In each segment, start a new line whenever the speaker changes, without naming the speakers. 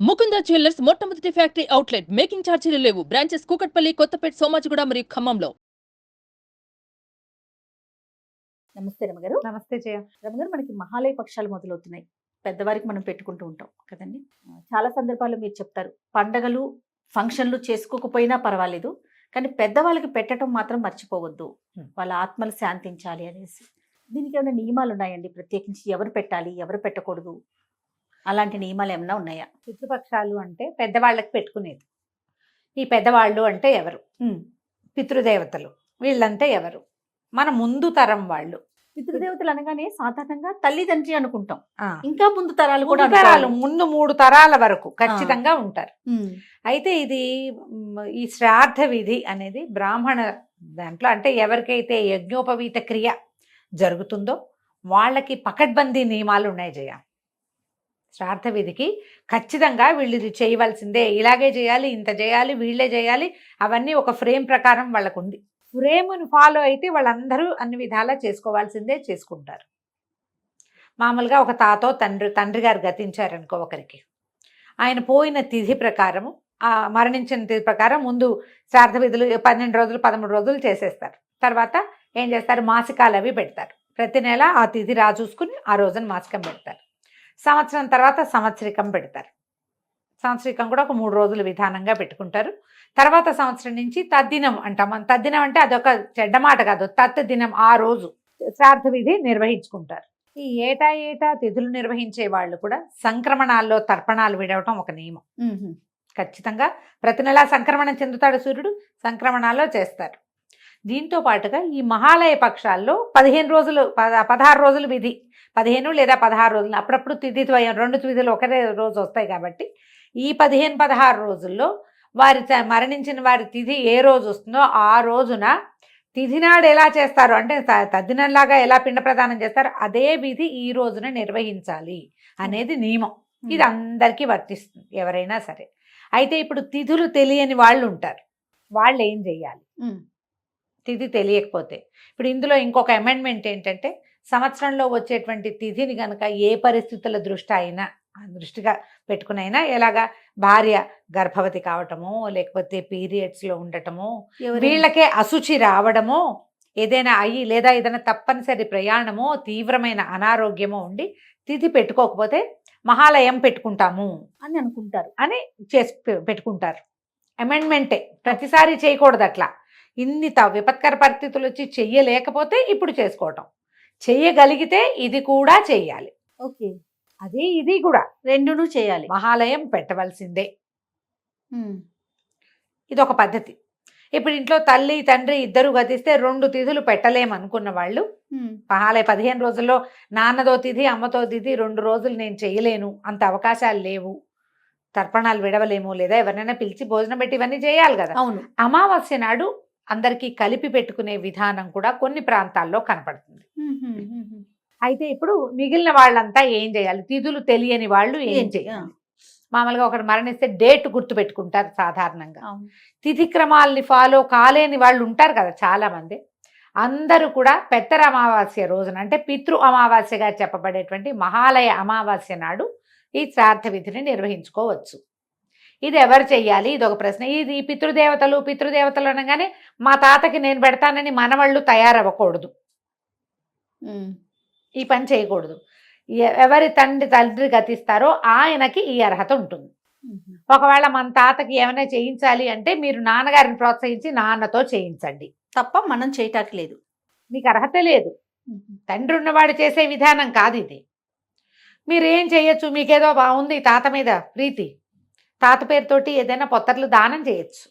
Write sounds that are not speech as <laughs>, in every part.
Mukunda jewellers మొట్టమొదటి factory outlet. Making ఛార్జీలు లేవు. బ్రాంచెస్ కూకట్పల్లి కొత్తపేట సోమాజిగూడ మరియు ఖమ్మంలో.
నమస్తే రమగారు.
నమస్తే జయ.
రమగారు మనకి మహాలయ పక్షాలు మొదలవుతున్నాయి. పెద్దవారికి మనం పెట్టుకుంటూ ఉంటాం కదండి. చాలా సందర్భాల్లో మీరు చెప్తారు. పండగలు ఫంక్షన్లు చేసుకోకపోయినా పర్వాలేదు. కానీ పెద్దవాళ్ళకి పెట్టడం మాత్రం మర్చిపోవద్దు. వాళ్ళ ఆత్మలు శాంతించాలి అనేసి. దీనికి ఏమైనా నియమాలు ఉన్నాయండి ప్రత్యేకించి ఎవరు పెట్టాలి? ఎవరు పెట్టకూడదు? అలాంటి నియమాలు ఏమైనా ఉన్నాయా?
పితృపక్షాలు అంటే పెద్దవాళ్ళకి పెట్టుకునేది. ఈ పెద్దవాళ్ళు అంటే ఎవరు? పితృదేవతలు. వీళ్ళంటే ఎవరు? మన ముందు తరం వాళ్ళు.
పితృదేవతలు అనగానే సాధారణంగా తల్లిదండ్రి అనుకుంటాం. ఇంకా ముందు తరాలు కూడా
తరాలు. ముందు మూడు తరాల వరకు ఖచ్చితంగా ఉంటారు. అయితే ఇది ఈ శ్రాద్ధ విధి అనేది బ్రాహ్మణ దాంట్లో అంటే ఎవరికైతే యజ్ఞోపవీత క్రియ జరుగుతుందో వాళ్ళకి పకడ్బందీ నియమాలు ఉన్నాయి జయ. శ్రాద్ధ విధికి ఖచ్చితంగా వీళ్ళు ఇది చేయవలసిందే. ఇలాగే చేయాలి ఇంత చేయాలి వీళ్ళే చేయాలి అవన్నీ ఒక ఫ్రేమ్ ప్రకారం వాళ్ళకు ఉంది ఫ్రేమ్ను ఫాలో అయితే వాళ్ళందరూ అన్ని విధాలా చేసుకోవాల్సిందే చేసుకుంటారు. మామూలుగా ఒక తాతో తండ్రి తండ్రి గారు గతించారనుకో ఒకరికి. ఆయన పోయిన తిథి ప్రకారము ఆ మరణించిన తిథి ప్రకారం ముందు శ్రాద్ధ విధులు పన్నెండు రోజులు పదమూడు రోజులు చేసేస్తారు. తర్వాత ఏం చేస్తారు? మాసికాలు అవి పెడతారు. ప్రతి నెల ఆ తిథి రా చూసుకుని ఆ రోజున మాసికం పెడతారు. సంవత్సరం తర్వాత సంవత్సరికం పెడతారు. సంవత్సరికం కూడా ఒక మూడు రోజులు విధానంగా పెట్టుకుంటారు. తర్వాత సంవత్సరం నుంచి తద్దినం అంటాం. తద్దినం అంటే అదొక చెడ్డ మాట కాదు. తత్ దినం ఆ రోజు శ్రాద్ధ విధి నిర్వహించుకుంటారు. ఈ ఏటా ఏటా తిథులు నిర్వహించే వాళ్ళు కూడా సంక్రమణాల్లో తర్పణాలు విడవటం ఒక నియమం. ఖచ్చితంగా ప్రతి నెలా సంక్రమణం చెందుతాడు సూర్యుడు సంక్రమణాల్లో చేస్తారు. దీంతో పాటుగా ఈ మహాలయ పక్షాల్లో పదిహేను రోజులు పద పదహారు రోజులు విధి పదిహేను లేదా పదహారు రోజులు. అప్పుడప్పుడు తిథి ద్వయం రెండు తిథులు ఒకరే రోజు వస్తాయి కాబట్టి ఈ పదిహేను పదహారు రోజుల్లో వారి మరణించిన వారి తిథి ఏ రోజు వస్తుందో ఆ రోజున తిథి నాడు ఎలా చేస్తారు? అంటే తద్దినంలాగా ఎలా పిండ ప్రదానం చేస్తారు? అదే విధి ఈ రోజున నిర్వహించాలి అనేది నియమం. ఇది అందరికీ వర్తిస్తుంది ఎవరైనా సరే. అయితే ఇప్పుడు తిథులు తెలియని వాళ్ళు ఉంటారు. వాళ్ళు ఏం చెయ్యాలి. తిథి తెలియకపోతే. ఇప్పుడు ఇందులో ఇంకొక అమెండ్మెంట్ ఏంటంటే సంవత్సరంలో వచ్చేటువంటి తిథిని కనుక ఏ పరిస్థితుల దృష్టి అయినా ఆ దృష్టిగా పెట్టుకునైనా ఎలాగా భార్య గర్భవతి కావటమో లేకపోతే పీరియడ్స్లో ఉండటమో వీళ్ళకే అశుచి రావడమో ఏదైనా అయ్యి లేదా ఏదైనా తప్పనిసరి ప్రయాణమో తీవ్రమైన అనారోగ్యమో ఉండి తిథి పెట్టుకోకపోతే మహాలయం పెట్టుకుంటాము
అని అనుకుంటారు.
అని చేసి పెట్టుకుంటారు. అమెండ్మెంటే. ప్రతిసారి చేయకూడదు అట్లా ఇన్ని త విపత్కర పరిస్థితులు వచ్చి చెయ్యలేకపోతే ఇప్పుడు చేసుకోవటం. చెయ్యగలిగితే ఇది కూడా చెయ్యాలి
ఓకే.
అది ఇది కూడా.
రెండును చేయాలి.
మహాలయం పెట్టవలసిందే. ఇది ఒక పద్ధతి. ఇప్పుడు ఇంట్లో తల్లి తండ్రి ఇద్దరు గతిస్తే రెండు తిథులు పెట్టలేమనుకున్న వాళ్ళు. మహాలయ పదిహేను రోజుల్లో నాన్నదో తిథి అమ్మతో తిథి రెండు రోజులు నేను చేయలేను అంత అవకాశాలు లేవు తర్పణాలు విడవలేము లేదా ఎవరినైనా పిలిచి భోజనం పెట్టి ఇవన్నీ చేయాలి కదా.
అవును.
అమావాస్య నాడు అందరికీ కలిపి పెట్టుకునే విధానం కూడా కొన్ని ప్రాంతాల్లో కనపడుతుంది. అయితే ఇప్పుడు మిగిలిన వాళ్ళంతా ఏం చేయాలి? తిథులు తెలియని వాళ్ళు ఏం చేయాలి? మామూలుగా ఒకటి మరణిస్తే డేట్ గుర్తు పెట్టుకుంటారు సాధారణంగా తిథి క్రమాల్ని ఫాలో కాలేని వాళ్ళు ఉంటారు కదా చాలా మంది అందరూ కూడా పెత్తర అమావాస్య రోజున అంటే పితృ అమావాస్యగా చెప్పబడేటువంటి మహాలయ అమావాస్య నాడు ఈ శ్రాద్ధ విధిని నిర్వహించుకోవచ్చు. ఇది ఎవరు చెయ్యాలి? ఇది ఒక ప్రశ్న ఇది పితృదేవతలు పితృదేవతలు అనగానే మా తాతకి నేను పెడతానని మనవాళ్ళు తయారవ్వకూడదు. ఈ పని చేయకూడదు. ఎవరి తండ్రి తండ్రి గతిస్తారో ఆయనకి ఈ అర్హత ఉంటుంది. ఒకవేళ మన తాతకి ఏమైనా చేయించాలి అంటే మీరు నాన్నగారిని ప్రోత్సహించి నాన్నతో చేయించండి.
తప్ప మనం చేయటానికి లేదు.
మీకు అర్హత లేదు. తండ్రి ఉన్నవాడు చేసే విధానం కాదు ఇది. మీరు ఏం చేయొచ్చు? మీకేదో బాగుంది తాత మీద ప్రీతి. తాత పేరుతోటి ఏదైనా పొత్తర్లు దానం చేయొచ్చు.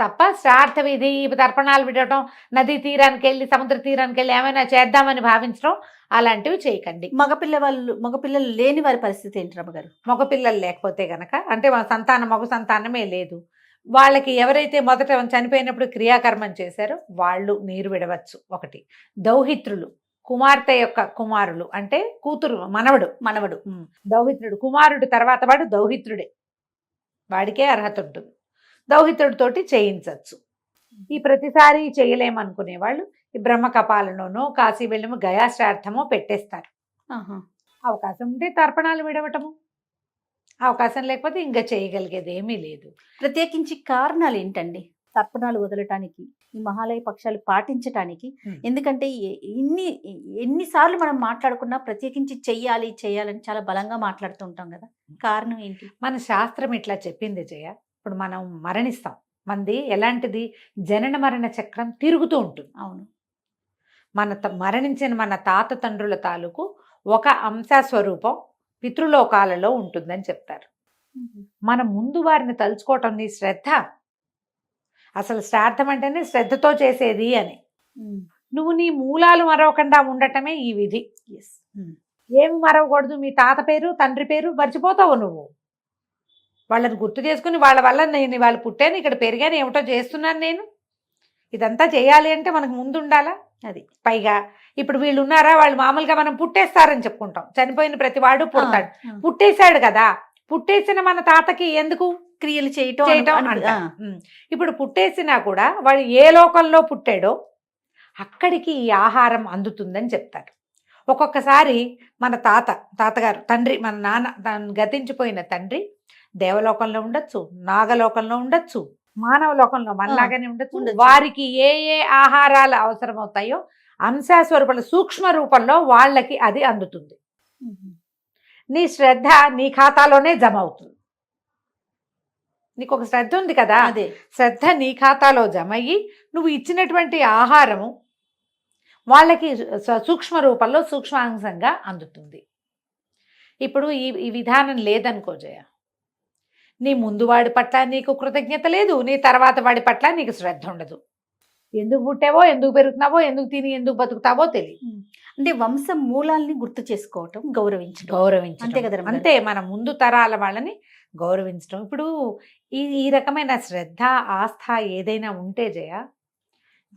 తప్ప శ్రార్థ విధి ఈ తర్పణాలు విడటం నదీ తీరానికి వెళ్ళి సముద్ర తీరానికి వెళ్ళి ఏమైనా చేద్దామని భావించడం అలాంటివి చేయకండి.
మగపిల్ల వాళ్ళు మగపిల్లలు లేని వారి పరిస్థితి ఏంటి రమ్మగారు
మగపిల్లలు లేకపోతే గనక అంటే మన సంతానం మగ సంతానమే లేదు. వాళ్ళకి ఎవరైతే మొదట చనిపోయినప్పుడు క్రియాకర్మం చేశారో వాళ్ళు నీరు విడవచ్చు. ఒకటి దౌహిత్రులు కుమార్తె యొక్క కుమారులు అంటే కూతురు మనవడు.
మనవడు.
దౌహిత్రుడు కుమారుడు తర్వాత వాడు దౌహిత్రుడే. వాడికే అర్హత ఉంటుంది. దౌహిత్రుడితోటి చేయించవచ్చు ఈ ప్రతిసారి చేయలేమనుకునే వాళ్ళు ఈ బ్రహ్మ కపాలలోనో కాశీ వెళ్ళము గయాశ్రార్థమో పెట్టేస్తారు. అవకాశం ఉంటే తర్పణాలు విడవటము. అవకాశం లేకపోతే ఇంకా చేయగలిగేది ఏమీ లేదు.
ప్రత్యేకించి కారణాలు ఏంటండి తర్పణాలు వదలటానికి ఈ మహాలయ పక్షాలు పాటించటానికి. ఎందుకంటే ఎ- ఇన్ని ఎన్నిసార్లు మనం మాట్లాడుకున్నా ప్రత్యేకించి చెయ్యాలి చెయ్యాలని చాలా బలంగా మాట్లాడుతూ ఉంటాం కదా. కారణం ఏంటి?
మన శాస్త్రం ఇట్లా చెప్పింది జయ. ఇప్పుడు మనం మరణిస్తాం. మంది ఎలాంటిది? జనన మరణ చక్రం తిరుగుతూ ఉంటుంది.
అవును.
మన త- మరణించిన మన తాత తండ్రుల తాలూకు ఒక అంశ స్వరూపం పితృలోకాలలో ఉంటుందని చెప్తారు. మన ముందు వారిని తలుచుకోవటం నీ శ్రద్ధ. అసలు శ్రాద్ధం అంటేనే శ్రద్ధతో చేసేది అని. నువ్వు నీ మూలాలు మరవకుండా ఉండటమే ఈ విధి. ఏమి మరవకూడదు మీ తాత పేరు తండ్రి పేరు మర్చిపోతావు నువ్వు. వాళ్ళని గుర్తు చేసుకుని వాళ్ళ వల్ల నేను వాళ్ళు పుట్టాను ఇక్కడ పెరిగాను ఏమిటో చేస్తున్నాను నేను. ఇదంతా చేయాలి అంటే మనకు ముందు ఉండాలా?
అది.
పైగా ఇప్పుడు వీళ్ళు ఉన్నారా వాళ్ళు మామూలుగా మనం పుట్టేస్తారని చెప్పుకుంటాం. చనిపోయిన ప్రతి వాడు పుడతాడు పుట్టేశాడు కదా. పుట్టేసిన మన తాతకి ఎందుకు?
క్రియలు చేయటం.
ఇప్పుడు పుట్టేసినా కూడా వాడు ఏ లోకంలో పుట్టాడో అక్కడికి ఈ ఆహారం అందుతుందని చెప్తారు. ఒక్కొక్కసారి మన తాత తాతగారు తండ్రి మన నాన్న తను గతించిపోయిన తండ్రి దేవలోకంలో ఉండొచ్చు నాగలోకంలో ఉండొచ్చు మానవ లోకంలో మనలాగానే ఉండొచ్చు. వారికి ఏ ఏ ఆహారాలు అవసరమవుతాయో అంశాస్వరూపాల సూక్ష్మ రూపంలో వాళ్ళకి అది అందుతుంది. నీ శ్రద్ధ నీ ఖాతాలోనే జమ అవుతుంది. నీకు ఒక శ్రద్ధ ఉంది కదా?
అదే.
శ్రద్ధ నీ ఖాతాలో జమ అయ్యి నువ్వు ఇచ్చినటువంటి ఆహారము వాళ్ళకి సూక్ష్మ రూపంలో సూక్ష్మాంశంగా అందుతుంది. ఇప్పుడు ఈ ఈ విధానం లేదనుకో జయ. నీ ముందు వాడి పట్ల నీకు కృతజ్ఞత లేదు నీ తర్వాత వాడి పట్ల నీకు శ్రద్ధ ఉండదు. ఎందుకు పుట్టావో ఎందుకు పెరుగుతున్నావో ఎందుకు తిని ఎందుకు బతుకుతావో తెలియదు.
అంటే వంశ మూలాల్ని గుర్తు చేసుకోవటం గౌరవించడం
గౌరవించడం
అంతే కదా?
అంతే మన ముందు తరాల వాళ్ళని గౌరవించడం ఇప్పుడు ఈ ఈ రకమైన శ్రద్ధ ఆస్థ ఏదైనా ఉంటే జయ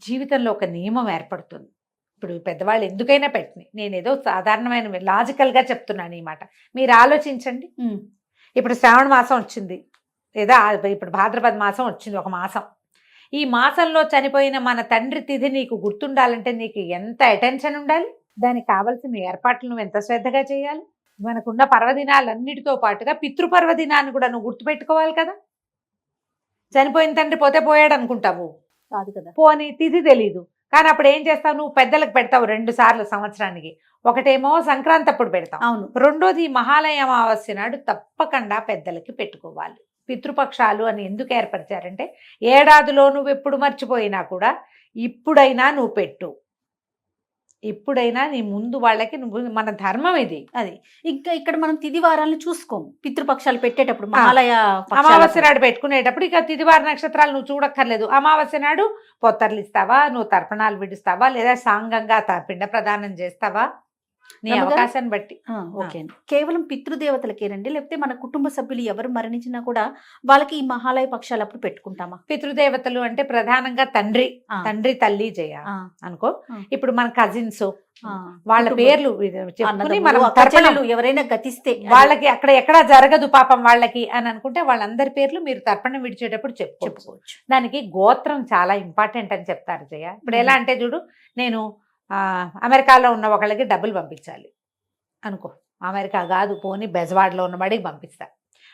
జీవితంలో ఒక నియమం ఏర్పడుతుంది. ఇప్పుడు పెద్దవాళ్ళు ఎందుకైనా పెట్టినాయి నేను ఏదో సాధారణమైన లాజికల్గా చెప్తున్నాను ఈ మాట. మీరు ఆలోచించండి. ఇప్పుడు శ్రావణ మాసం వచ్చింది. లేదా ఇప్పుడు భాద్రపద మాసం వచ్చింది ఒక మాసం. ఈ మాసంలో చనిపోయిన మన తండ్రి తిథి నీకు గుర్తుండాలంటే నీకు ఎంత అటెన్షన్ ఉండాలి? దానికి కావలసిన ఏర్పాట్లు నువ్వు ఎంత శ్రద్ధగా చేయాలి? మనకున్న పర్వదినాలన్నిటితో పాటుగా పితృపర్వదినాన్ని కూడా నువ్వు గుర్తుపెట్టుకోవాలి కదా? చనిపోయిన తండ్రి పోతే పోయాడు అనుకుంటావు
కాదు కదా.
పోనీ తిథి తెలీదు. కానీ అప్పుడు ఏం చేస్తావు? నువ్వు పెద్దలకు పెడతావు రెండు సార్లు సంవత్సరానికి. ఒకటేమో సంక్రాంతి అప్పుడు పెడతావు
అవును.
రెండోది మహాలయ అమావాస్య నాడు తప్పకుండా పెద్దలకి పెట్టుకోవాలి. పితృపక్షాలు అని ఎందుకు ఏర్పరిచారంటే ఏడాదిలో నువ్వు ఎప్పుడు మర్చిపోయినా కూడా ఇప్పుడైనా నువ్వు పెట్టు. ఇప్పుడైనా నీ ముందు వాళ్ళకి నువ్వు మన ధర్మం ఇది.
అది. ఇంకా ఇక్కడ మనం తిది వారాలను చూసుకోము. పితృపక్షాలు పెట్టేటప్పుడు మహాలయ
అమావాస్య నాడు పెట్టుకునేటప్పుడు ఇక తిదివార నక్షత్రాలు నువ్వు చూడక్కర్లేదు. అమావాస్య నాడు పొత్తర్లు ఇస్తావా? నువ్వు తర్పణాలు విడుస్తావా? లేదా సాంగంగా పిండ ప్రదానం చేస్తావా? నీ? అవకాశాన్ని బట్టి
ఓకే కేవలం పితృదేవతలకేనండి లేకపోతే మన కుటుంబ సభ్యులు ఎవరు మరణించినా కూడా వాళ్ళకి ఈ మహాలయ పక్షాలు అప్పుడు పెట్టుకుంటామా
పితృదేవతలు అంటే ప్రధానంగా తండ్రి తండ్రి తల్లి జయ అనుకో. ఇప్పుడు మన కజిన్స్. వాళ్ళ. పేర్లు
ఎవరైనా గతిస్తే
వాళ్ళకి అక్కడ ఎక్కడా జరగదు పాపం వాళ్ళకి అని అనుకుంటే వాళ్ళందరి పేర్లు మీరు తర్పణం విడిచేటప్పుడు చెప్పుకోవచ్చు
చెప్పుకోవచ్చు
దానికి గోత్రం చాలా ఇంపార్టెంట్ అని చెప్తారు జయ ఇప్పుడు ఎలా. అంటే చూడు నేను అమెరికాలో ఉన్న ఒకళ్ళకి డబ్బులు పంపించాలి. అనుకో. అమెరికా కాదు పోనీ బెజవాడలో ఉన్న వాడికి పంపిస్తా.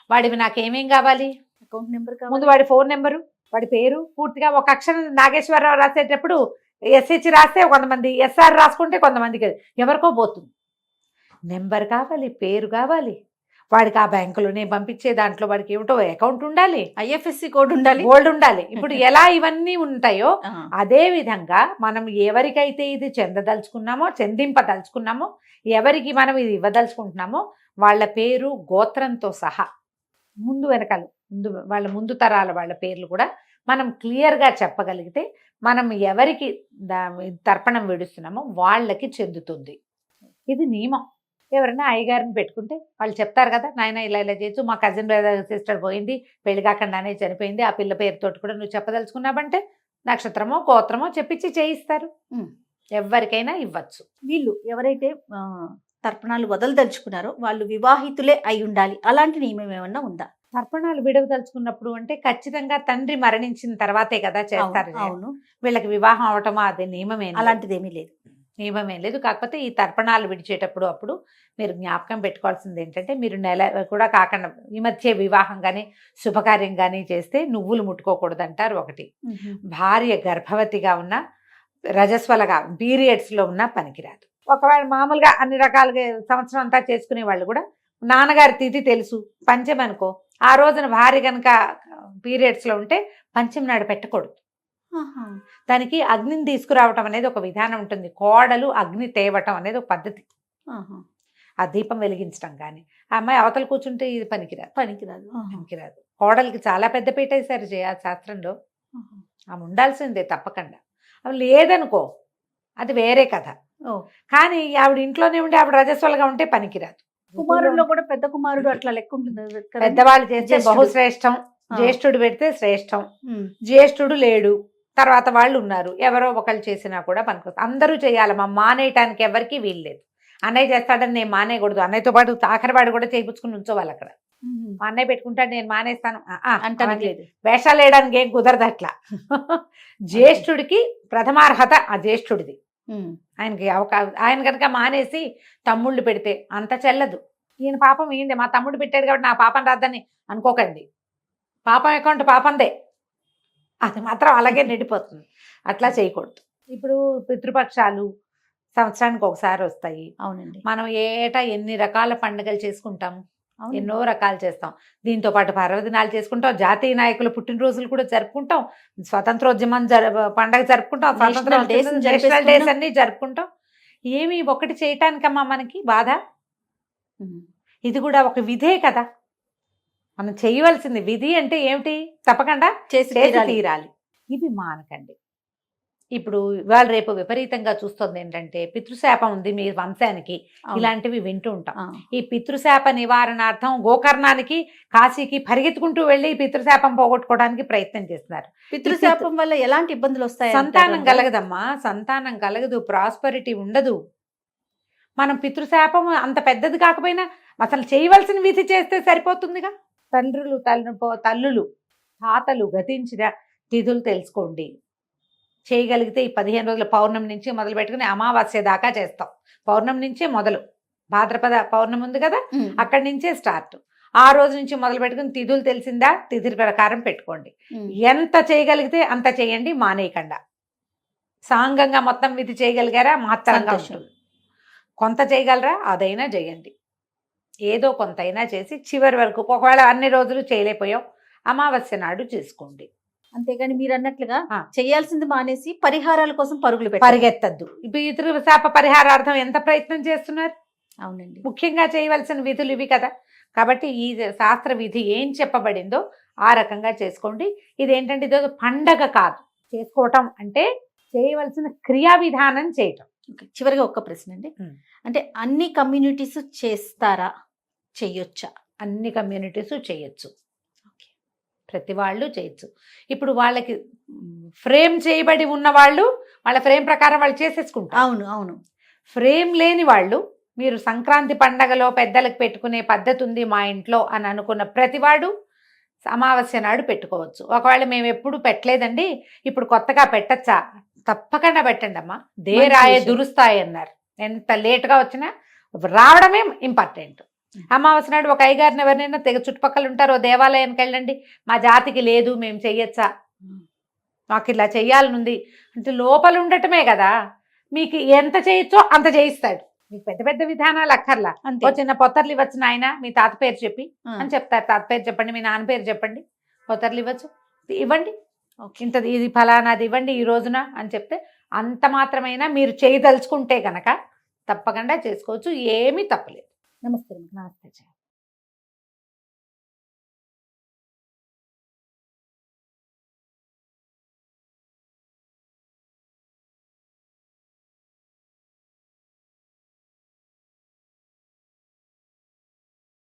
వాడివి నాకేమేం కావాలి?
అకౌంట్ నెంబర్
ముందు వాడి ఫోన్ నెంబరు వాడి పేరు. పూర్తిగా ఒక అక్షరం నాగేశ్వరరావు రాసేటప్పుడు ఎస్హెచ్ రాస్తే కొంతమంది ఎస్ఆర్ రాసుకుంటే కొంతమందికి ఎవరికో పోతుంది. నెంబర్ కావాలి పేరు కావాలి. వాడికి ఆ బ్యాంకులోనే పంపించే దాంట్లో వాడికి ఏమిటో అకౌంట్ ఉండాలి.
ఐఎఫ్ఎస్సి కోడ్ ఉండాలి.
గోల్డ్ ఉండాలి. ఇప్పుడు <laughs> ఎలా ఇవన్నీ ఉంటాయో అదే విధంగా మనం ఎవరికైతే ఇది చెందదలుచుకున్నామో చెందింపదలుచుకున్నామో ఎవరికి మనం ఇది ఇవ్వదలుచుకుంటున్నామో వాళ్ళ పేరు గోత్రంతో సహా ముందు వెనకాల ముందు వాళ్ళ ముందు తరాల వాళ్ళ పేర్లు కూడా మనం క్లియర్గా చెప్పగలిగితే మనం ఎవరికి తర్పణం విడుస్తున్నామో వాళ్ళకి చెందుతుంది. ఇది నియమం. ఎవరైనా అయ్యగారిని పెట్టుకుంటే వాళ్ళు చెప్తారు కదా నాయన ఇలా ఇలా చేయొచ్చు మా కజిన్ సిస్టర్ పోయింది పెళ్ళి కాకుండానే చనిపోయింది ఆ పిల్ల పేరుతోటి కూడా నువ్వు చెప్పదలుచుకున్నావంటే నక్షత్రమో గోత్రమో చెప్పించి చేయిస్తారు. ఎవరికైనా ఇవ్వచ్చు.
వీళ్ళు ఎవరైతే తర్పణాలు వదలదలుచుకున్నారో వాళ్ళు వివాహితులే అయి ఉండాలి. అలాంటి నియమం ఏమన్నా ఉందా?
తర్పణాలు విడవదలుచుకున్నప్పుడు అంటే ఖచ్చితంగా తండ్రి మరణించిన తర్వాతే కదా చేస్తారు
అవును, అవును.
వీళ్ళకి వివాహం అవటమా? అది నియమమే
అలాంటిది ఏమీ లేదు.
నియమం ఏం లేదు. కాకపోతే ఈ తర్పణాలు విడిచేటప్పుడు అప్పుడు మీరు జ్ఞాపకం పెట్టుకోవాల్సింది ఏంటంటే మీరు నెల కూడా కాకుండా ఈ మధ్య వివాహం కానీ శుభకార్యం కానీ చేస్తే నువ్వులు ముట్టుకోకూడదు అంటారు ఒకటి భార్య గర్భవతిగా ఉన్న రజస్వలగా పీరియడ్స్లో ఉన్న పనికిరాదు. ఒకవేళ మామూలుగా అన్ని రకాలుగా సంవత్సరం అంతా చేసుకునే వాళ్ళు కూడా నాన్నగారి తిథి తెలుసు పంచం అనుకో ఆ రోజున భార్య కనుక పీరియడ్స్లో ఉంటే పంచం నాడు పెట్టకూడదు. దానికి అగ్నిని తీసుకురావటం అనేది ఒక విధానం ఉంటుంది కోడలు అగ్ని తేవటం అనేది ఒక పద్ధతి. ఆ దీపం వెలిగించడం కానీ ఆ అమ్మాయి అవతల కూర్చుంటే ఇది పనికిరాదు
పనికిరాదు.
పనికిరాదు కోడలికి చాలా పెద్ద పీట వేశారు జయ శాస్త్రంలో. ఆమె ఉండాల్సిందే తప్పకుండా ఆమె లేదనుకో అది వేరే కథ. కానీ ఆవిడ ఇంట్లోనే ఉండి ఆవిడ రజస్వలుగా ఉంటే పనికిరాదు
కుమారుల్లో కూడా పెద్ద కుమారుడు అట్లా లెక్క ఉంటుంది?
పెద్దవాళ్ళు చేస్తే. బహుశ్రేష్టం. జ్యేష్ఠుడు పెడితే శ్రేష్టం. జ్యేష్ఠుడు లేడు తర్వాత వాళ్ళు ఉన్నారు ఎవరో ఒకళ్ళు చేసినా కూడా పనికొస్తుంది అందరూ చేయాలి. మా మానేయటానికి ఎవరికి వీలు లేదు. అన్నయ్య చేస్తాడని నేను మానేయకూడదు. అన్నయ్యతో పాటు ఆఖరివాడు కూడా చేయించుకుని ఉంచోవాలి అక్కడ. మా అన్నయ్య పెట్టుకుంటాడు నేను మానేస్తాను.
లేదు.
వేషాలు వేయడానికి ఏం కుదరదు అట్లా. <laughs> జ్యేష్ఠుడికి ప్రథమార్హత ఆ జ్యేష్ఠుడిది. ఆయనకి అవకా ఆయన కనుక మానేసి తమ్ముళ్ళు పెడితే అంత చెల్లదు. ఈయన పాపం ఏంది మా తమ్ముడు పెట్టాడు కాబట్టి నా పాపం రాద్దని అనుకోకండి. పాపం అకౌంట్ పాపందే. అది మాత్రం అలాగే నిండిపోతుంది. అట్లా చేయకూడదు. ఇప్పుడు పితృపక్షాలు సంవత్సరానికి ఒకసారి వస్తాయి.
అవునండి.
మనం ఏటా ఎన్ని రకాల పండుగలు చేసుకుంటాము
అవును.
ఎన్నో రకాలు చేస్తాం. దీంతో పాటు పర్వదినాలు చేసుకుంటాం. జాతీయ నాయకుల పుట్టినరోజులు కూడా జరుపుకుంటాం. స్వతంత్రోద్యమం పండగ జరుపుకుంటాం. స్వతంత్ర నేషనల్ డేస్. అన్ని జరుపుకుంటాం. ఏమి ఒకటి చేయటానికమ్మా మనకి బాధ. ఇది కూడా ఒక విధే కదా. మనం చేయవలసింది విధి అంటే ఏమిటి? తప్పకుండా
చేసి తీరాలి.
ఇది మానకండి. ఇప్పుడు ఇవాళ రేపు విపరీతంగా చూస్తుంది ఏంటంటే పితృశాపం ఉంది మీ వంశానికి. ఇలాంటివి వింటూ ఉంటాం. ఈ పితృశాప నివారణార్థం గోకర్ణానికి కాశీకి పరిగెత్తుకుంటూ వెళ్ళి పితృశాపం పోగొట్టుకోవడానికి ప్రయత్నం చేస్తున్నారు.
పితృశాపం వల్ల ఎలాంటి ఇబ్బందులు వస్తాయి
సంతానం కలగదమ్మా. సంతానం కలగదు ప్రాస్పరిటీ ఉండదు. మనం పితృశాపం అంత పెద్దది కాకపోయినా అసలు చేయవలసిన విధి చేస్తే సరిపోతుందిగా? తండ్రులు తల్లు తల్లులు తాతలు గతించిన తిథులు తెలుసుకోండి. చేయగలిగితే ఈ పదిహేను రోజుల పౌర్ణమి నుంచి మొదలు పెట్టుకుని అమావాస్య దాకా చేస్తాం. పౌర్ణమి నుంచే మొదలు. భాద్రపద పౌర్ణమి ఉంది కదా. అక్కడి నుంచే స్టార్ట్. ఆ రోజు నుంచి మొదలు పెట్టుకుని తిథులు తెలిసిందా? తిథి ప్రకారం పెట్టుకోండి. ఎంత చేయగలిగితే అంత చేయండి మానేయకుండా. సాంగంగా మొత్తం విధి చేయగలిగారా? మాత్రంగా. ఉంటుంది. కొంత చేయగలరా? అదైనా చేయండి. ఏదో కొంతైనా చేసి చివరి వరకు ఒకవేళ అన్ని రోజులు చేయలేకపోయాం అమావాస్య నాడు చేసుకోండి.
అంతేగాని మీరు అన్నట్లుగా. చేయాల్సింది మానేసి పరిహారాల కోసం పరుగులు
పరిగెత్తద్దు. ఇప్పుడు ఇతరు శాప పరిహారార్థం ఎంత ప్రయత్నం చేస్తున్నారు?
అవునండి.
ముఖ్యంగా చేయవలసిన విధులు ఇవి కదా. కాబట్టి ఈ శాస్త్ర విధి ఏం చెప్పబడిందో ఆ రకంగా చేసుకోండి. ఇది ఏంటంటే ఇదో పండగ కాదు. చేసుకోవటం అంటే చేయవలసిన క్రియా విధానం చేయటం.
చివరిగా ఒక్క ప్రశ్న అండి. అంటే అన్ని కమ్యూనిటీస్ చేస్తారా? చెయ్యొచ్చా?
అన్ని కమ్యూనిటీస్ చేయొచ్చు ప్రతి వాళ్ళు చేయొచ్చు ఇప్పుడు వాళ్ళకి ఫ్రేమ్ చేయబడి ఉన్న వాళ్ళు వాళ్ళ ఫ్రేమ్ ప్రకారం వాళ్ళు చేసేసుకుంటారు.
అవును అవును.
ఫ్రేమ్ లేని వాళ్ళు మీరు సంక్రాంతి పండగలో పెద్దలకు పెట్టుకునే పద్ధతి ఉంది మా ఇంట్లో అని అనుకున్న ప్రతివాడు అమావాస్య నాడు పెట్టుకోవచ్చు. ఒకవేళ మేము ఎప్పుడు పెట్టలేదండి ఇప్పుడు కొత్తగా పెట్టచ్చా? తప్పకుండా పెట్టండి అమ్మా. దేరాయ
విషయం.
దురుస్తాయి అన్నారు. ఎంత లేటుగా వచ్చినా రావడమే ఇంపార్టెంట్. అమావాస్య నాడు ఒక అయ్యగారిని ఎవరినైనా తెగ చుట్టుపక్కల ఉంటారో దేవాలయానికి వెళ్ళండి. మా జాతికి లేదు మేము చెయ్యొచ్చా? మాకు ఇలా చెయ్యాలనుంది. అంటే లోపల ఉండటమే కదా. మీకు ఎంత చేయొచ్చో అంత చేయిస్తాడు. మీకు పెద్ద పెద్ద విధానాలు అక్కర్లా.
అంతే.
ఓ చిన్న పొత్తర్లు ఇవ్వచ్చు నాయన మీ తాత పేరు చెప్పి. అని చెప్తారు. తాత పేరు చెప్పండి మీ నాన్న పేరు చెప్పండి. పొత్తర్లు ఇవ్వచ్చు. ఇవ్వండి. ఇంత ఇది ఫలానాది ఇవ్వండి ఈ రోజున అని చెప్తే అంత మాత్రమైనా మీరు చేయదలుచుకుంటే గనక తప్పకుండా చేసుకోవచ్చు. ఏమీ తప్పలేదు.
నమస్తే
నమస్తే జయ